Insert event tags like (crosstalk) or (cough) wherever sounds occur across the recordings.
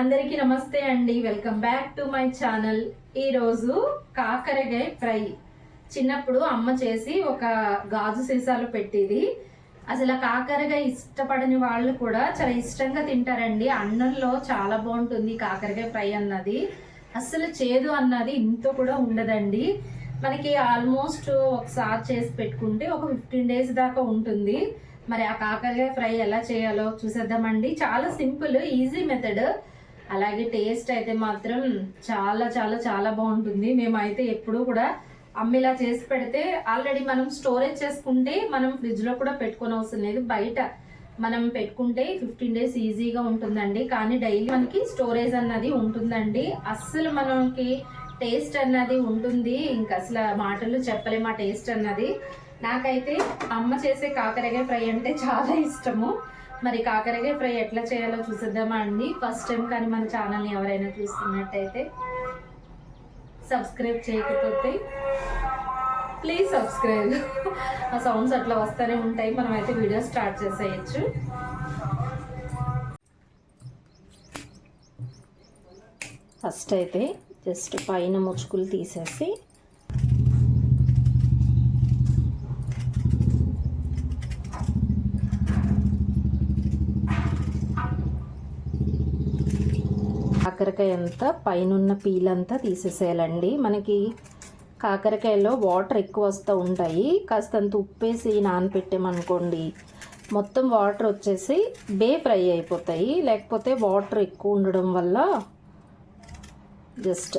అందరికీ నమస్తే అండి. Welcome back to my channel ఈరోజు కాకరకాయ ఫ్రై. చిన్నప్పుడు అమ్మ చేసి ఒక గాజు సీసాలో పెట్టేది. అసలు ఆ కాకరకాయ ఇష్టపడని వాళ్ళు కూడా చాలా ఇష్టంగా తింటారండి. అన్నంలో చాలా బాగుంటుంది కాకరకాయ ఫ్రై అన్నది. అసలు చేదు అన్నది ఇంత కూడా ఉండదండి. మనకి ఆల్మోస్ట్ ఒకసారి చేసి పెట్టుకుంటే ఒక ఫిఫ్టీన్ డేస్ దాకా ఉంటుంది. మరి ఆ కాకరకాయ ఫ్రై ఎలా చేయాలో చూసేద్దామండి. చాలా సింపుల్ ఈజీ మెథడ్ అలాగే టేస్ట్ అయితే మాత్రం చాలా చాలా చాలా బాగుంటుంది. మేమైతే ఎప్పుడూ కూడా అమ్మేలా చేసి పెడితే ఆల్రెడీ మనం స్టోరేజ్ చేసుకుంటే మనం ఫ్రిడ్జ్లో కూడా పెట్టుకోని అవసరం లేదు. బయట మనం పెట్టుకుంటే ఫిఫ్టీన్ డేస్ ఈజీగా ఉంటుందండి. కానీ డైలీ మనకి స్టోరేజ్ అన్నది ఉంటుందండి. అస్సలు మనకి టేస్ట్ అన్నది ఉంటుంది. ఇంకా అసలు మాటలు చెప్పలేము ఆ టేస్ట్ అన్నది. నాకైతే అమ్మ చేసే కాకరకాయ ఫ్రై అంటే చాలా ఇష్టము. మరి కాకరకాయ ఫ్రై ఎట్లా చేయాలో చూసేద్దామా అండి. ఫస్ట్ టైం కానీ మన ఛానల్ని ఎవరైనా చూస్తున్నట్టయితే సబ్స్క్రైబ్ చేయకపోతే ప్లీజ్ సబ్స్క్రైబ్ ఆ సౌండ్స్ అట్లా వస్తూనే ఉంటాయి. మనమైతే వీడియో స్టార్ట్ చేసేయచ్చు. ఫస్ట్ అయితే జస్ట్ పైన ముచ్చుకులు తీసేసి కాకరకాయ అంతా పైన పీలంతా తీసేసేయాలండి. మనకి కాకరకాయలో వాటర్ ఎక్కువ వస్తూ ఉంటాయి. కాస్తంత ఉప్పేసి నానపెట్టామనుకోండి మొత్తం వాటర్ వచ్చేసి బే ఫ్రై అయిపోతాయి. లేకపోతే వాటర్ ఎక్కువ ఉండడం వల్ల జస్ట్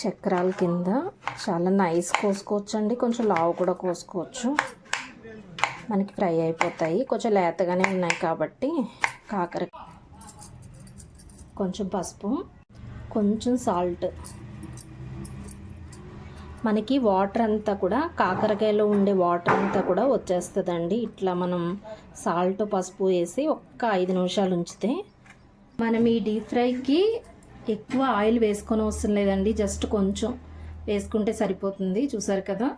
చక్రాల కింద చాలా నైస్ కోసుకోవచ్చు అండి కొంచెం లావు కూడా కోసుకోవచ్చు. మనకి ఫ్రై అయిపోతాయి. కొంచెం లేతగానే ఉన్నాయి కాబట్టి కాకర కొంచెం పసుపు కొంచెం సాల్ట్. మనకి వాటర్ అంతా కూడా కాకరకాయలో ఉండే వాటర్ అంతా కూడా వచ్చేస్తుందండి. ఇట్లా మనం సాల్ట్ పసుపు వేసి ఒక్క ఐదు నిమిషాలు ఉంచితే మనం ఈ డీప్ ఫ్రైకి ఎక్కువ ఆయిల్ వేసుకొని అవసరం లేదండి. జస్ట్ కొంచెం వేసుకుంటే సరిపోతుంది. చూసారు కదా?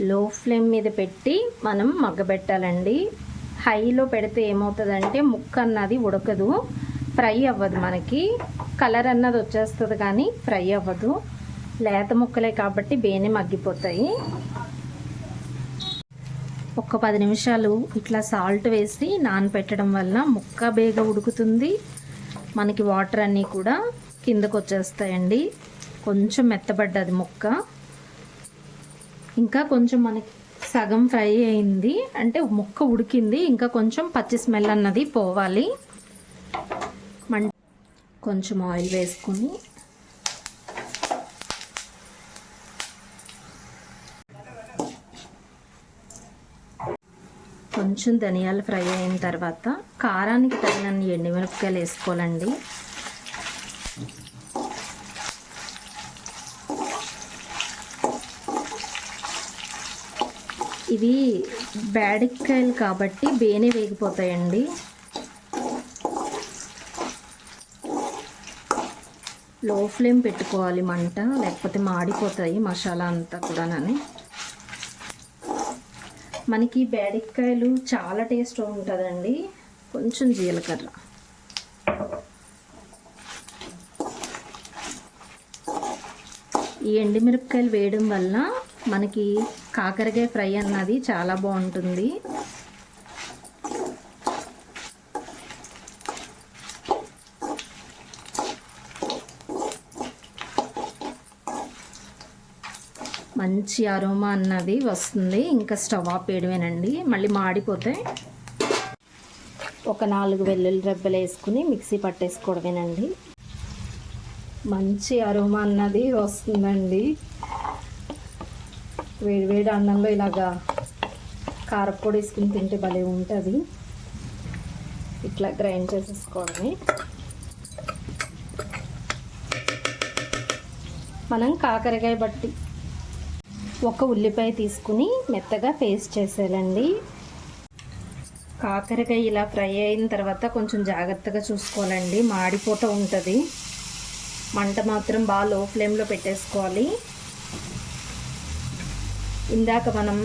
లో ఫ్లేమ్ మీద పెట్టి మనం మగ్గబెట్టాలండి. హైలో పెడితే ఏమవుతుందంటే ముక్క అన్నది ఉడకదు ఫ్రై అవ్వదు మనకి. కలర్ అన్నది వచ్చేస్తుంది కానీ ఫ్రై అవ్వదు. లేత ముక్కలే కాబట్టి బేనే మగ్గిపోతాయి. ఒక పది నిమిషాలు ఇట్లా సాల్ట్ వేసి నానపెట్టడం వల్ల ముక్క బేగ ఉడుకుతుంది. మనకి వాటర్ అన్నీ కూడా కిందకు వచ్చేస్తాయండి కొంచెం మెత్తబడ్డది ముక్క. ఇంకా కొంచెం మనకి సగం ఫ్రై అయింది. అంటే ముక్క ఉడికింది. ఇంకా కొంచెం పచ్చి స్మెల్ అన్నది పోవాలి. మం కొంచెం ఆయిల్ వేసుకొని కొంచెం ధనియాలు ఫ్రై అయిన తర్వాత కారానికి తగినన్ని ఎండుమిరపకాయలు వేసుకోవాలండి. ఇవి బ్యాడిక్కాయలు కాబట్టి బేనే వేగిపోతాయండి. లో ఫ్లేమ్ పెట్టుకోవాలి మంట లేకపోతే మాడిపోతాయి మసాలా అంతా కూడానని. మనకి బేడిక్కాయలు చాలా టేస్ట్ ఉంటుందండి. కొంచెం జీలకర్ర. ఈ ఎండుమిరపకాయలు వేయడం వల్ల మనకి కాకరకాయ ఫ్రై అన్నది చాలా బాగుంటుంది. మంచి అరోమా అన్నది వస్తుంది. ఇంకా స్టవ్ ఆపేయడమేనండి మళ్ళీ మాడిపోతే ఒక నాలుగు వెల్లుల్లి రెబ్బలు వేసుకుని మిక్సీ పట్టేసుకోవడమేనండి. మంచి అరోమా అన్నది వస్తుందండి. వేడి వేడి అన్నంలో ఇలాగా కారపొడి వేసుకుని తింటే భలే ఉంటుంది. ఇట్లా గ్రైండ్ చేసేసుకోవడమే. మనం కాకరకాయ బట్టి ఒక ఉల్లిపాయ తీసుకుని మెత్తగా పేస్ట్ చేసేయాలండి. కాకరకాయ ఇలా ఫ్రై అయిన తర్వాత కొంచెం జాగ్రత్తగా చూసుకోవాలండి. మాడిపోతూ ఉంటుంది. మంట మాత్రం బాగా లో ఫ్లేమ్లో పెట్టేసుకోవాలి. ఇందాక మనం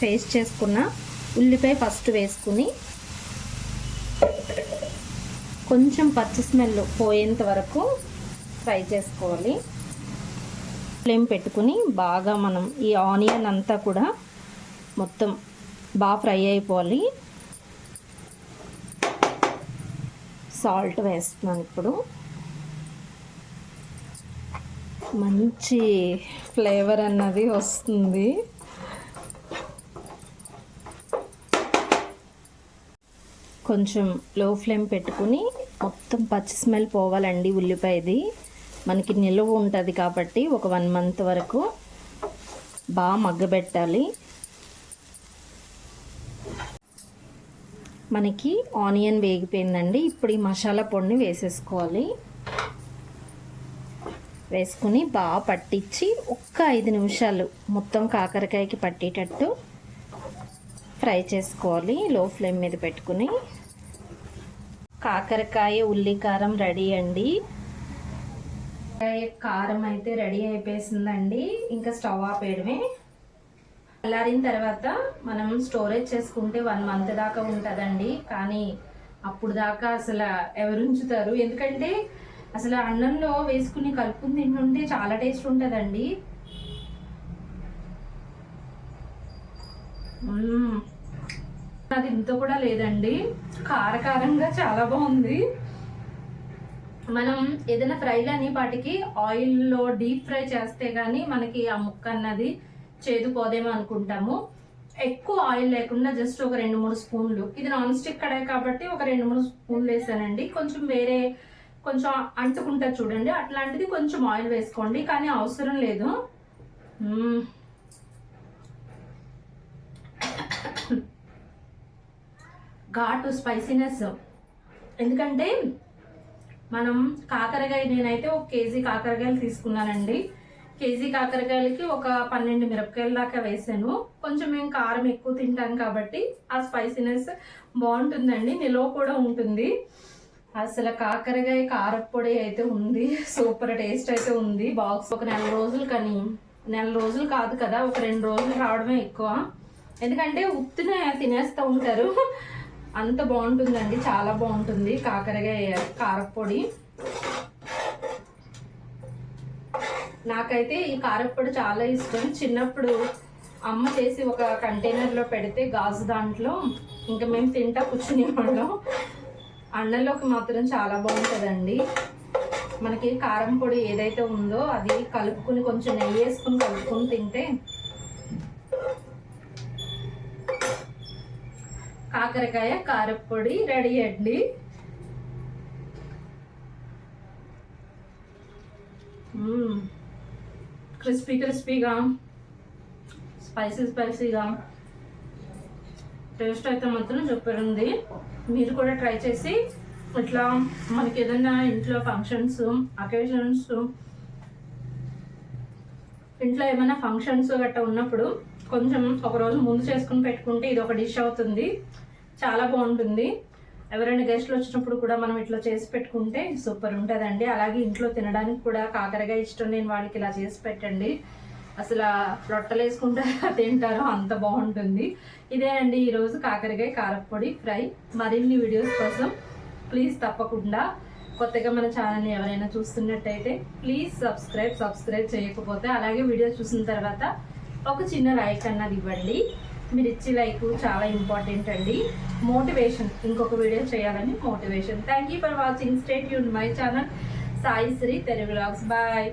పేస్ట్ చేసుకున్న ఉల్లిపాయ ఫస్ట్ వేసుకుని కొంచెం పచ్చి స్మెల్ పోయేంత వరకు ఫ్రై చేసుకోవాలి. ఫ్లేమ్ పెట్టుకుని బాగా మనం ఈ ఆనియన్ అంతా కూడా మొత్తం బాగా ఫ్రై అయిపోవాలి. సాల్ట్ వేస్తున్నాను ఇప్పుడు. మంచి ఫ్లేవర్ అన్నది వస్తుంది. కొంచెం లో ఫ్లేమ్ పెట్టుకుని మొత్తం పచ్చి స్మెల్ పోవాలండి ఉల్లిపాయది. మనకి నిలువ ఉంటుంది కాబట్టి ఒక వన్ మంత్ వరకు బాగా మగ్గబెట్టాలి. మనకి ఆనియన్ వేగిపోయిందండి. ఇప్పుడు ఈ మసాలా పొడిని వేసేసుకోవాలి. వేసుకుని బాగా పట్టించి ఒక్క ఐదు నిమిషాలు మొత్తం కాకరకాయకి పట్టేటట్టు ఫ్రై చేసుకోవాలి. లో ఫ్లేమ్ మీద పెట్టుకుని కాకరకాయ ఉల్లి కారం రెడీ అండి. కారం అయితే రెడీ అయిపోయిందండి. ఇంకా స్టవ్ ఆపేయడమే. చల్లారిన తర్వాత మనం స్టోరేజ్ చేసుకుంటే వన్ మంత్ దాకా ఉంటుందండి. కానీ అప్పుడు దాకా అసలు ఎవరు ఉంచుతారు? ఎందుకంటే అసలు అన్నంలో వేసుకుని కలుపుకుని తింటుంటే చాలా టేస్ట్ ఉంటుందండి. అది ఇంత కూడా లేదండి. కారకారంగా చాలా బాగుంది. మనం ఏదైనా ఫ్రైలని వాటికి ఆయిల్లో డీప్ ఫ్రై చేస్తే కానీ మనకి ఆ ముక్క అన్నది చేదుపోదేమో అనుకుంటాము. ఎక్కువ ఆయిల్ లేకుండా జస్ట్ ఒక రెండు మూడు స్పూన్లు. ఇది నాన్ స్టిక్ కడాయి కాబట్టి ఒక రెండు మూడు స్పూన్లు వేసానండి. కొంచెం వేరే కొంచెం అంటుకుంటుంది చూడండి. అట్లాంటిది కొంచెం ఆయిల్ వేసుకోండి. కానీ అవసరం లేదు. ఘాటు స్పైసీనెస్ ఎందుకంటే మనం కాకరకాయ నేనైతే ఒక కేజీ కాకరకాయలు తీసుకున్నానండి. కేజీ కాకరకాయలకి ఒక పన్నెండు మిరపకాయల దాకా వేసాను. కొంచెం మేము కారం ఎక్కువ తింటాం కాబట్టి ఆ స్పైసీనెస్ బాగుంటుందండి. నిలువ కూడా ఉంటుంది. అసలు కాకరకాయ కారపొడి అయితే ఉంది. సూపర్ టేస్ట్ అయితే ఉంది. బాక్స్ ఒక నెల రోజులు కానీ నెల రోజులు కాదు కదా ఒక రెండు రోజులు రావడమే ఎక్కువ. ఎందుకంటే ఉత్తిన తినేస్తూ ఉంటారు. అంత బాగుంటుందండి చాలా బాగుంటుంది కాకరకాయ కారపొడి. నాకైతే ఈ కారప్పొడి చాలా ఇష్టం. చిన్నప్పుడు అమ్మ చేసి ఒక కంటైనర్లో పెడితే గాజు దాంట్లో ఇంకా మేము తింటా కూర్చునేవాళ్ళం. అన్నంలోకి మాత్రం చాలా బాగుంటుందండి. మనకి కారం పొడి ఏదైతే ఉందో అది కలుపుకుని కొంచెం నెయ్యి వేసుకుని కలుపుకుని తింటే కాకరకాయ కారపొడి రెడీ అండి. క్రిస్పీ క్రిస్పీగా స్పైసీ స్పైసీగా టేస్ట్ అయితే మాత్రం సూపర్ ఉంది. మీరు కూడా ట్రై చేసి ఇట్లా మనకి ఏదైనా ఇంట్లో ఫంక్షన్స్ అకేషన్స్ ఇంట్లో ఏమైనా ఫంక్షన్స్ గట్రా ఉన్నప్పుడు కొంచెం ఒక రోజు ముందు చేసుకుని పెట్టుకుంటే ఇది ఒక డిష్ అవుతుంది. చాలా బాగుంటుంది. ఎవరైనా గెస్ట్లు వచ్చినప్పుడు కూడా మనం ఇట్లా చేసి పెట్టుకుంటే సూపర్ ఉంటుందండి. అలాగే ఇంట్లో తినడానికి కూడా కాకరగా ఇష్టం నేను వాళ్ళకి ఇలా చేసి పెట్టండి. అసలు రొట్టెలు వేసుకుంటే (laughs) తింటారో అంత బాగుంటుంది. ఇదేనండి ఈరోజు కాకరకాయ కారపొడి ఫ్రై. మరిన్ని వీడియోస్ కోసం ప్లీజ్ తప్పకుండా కొత్తగా మన ఛానల్ని ఎవరైనా చూస్తున్నట్టయితే ప్లీజ్ సబ్స్క్రైబ్ సబ్స్క్రైబ్ చేయకపోతే అలాగే వీడియో చూసిన తర్వాత ఒక చిన్న లైక్ అన్నది ఇవ్వండి. మీరు ఇచ్చే లైక్ చాలా ఇంపార్టెంట్ అండి. మోటివేషన్ ఇంకొక వీడియో చేయాలని motivation thank you for watching stay tune my channel Sai Sri Telugu vlogs bye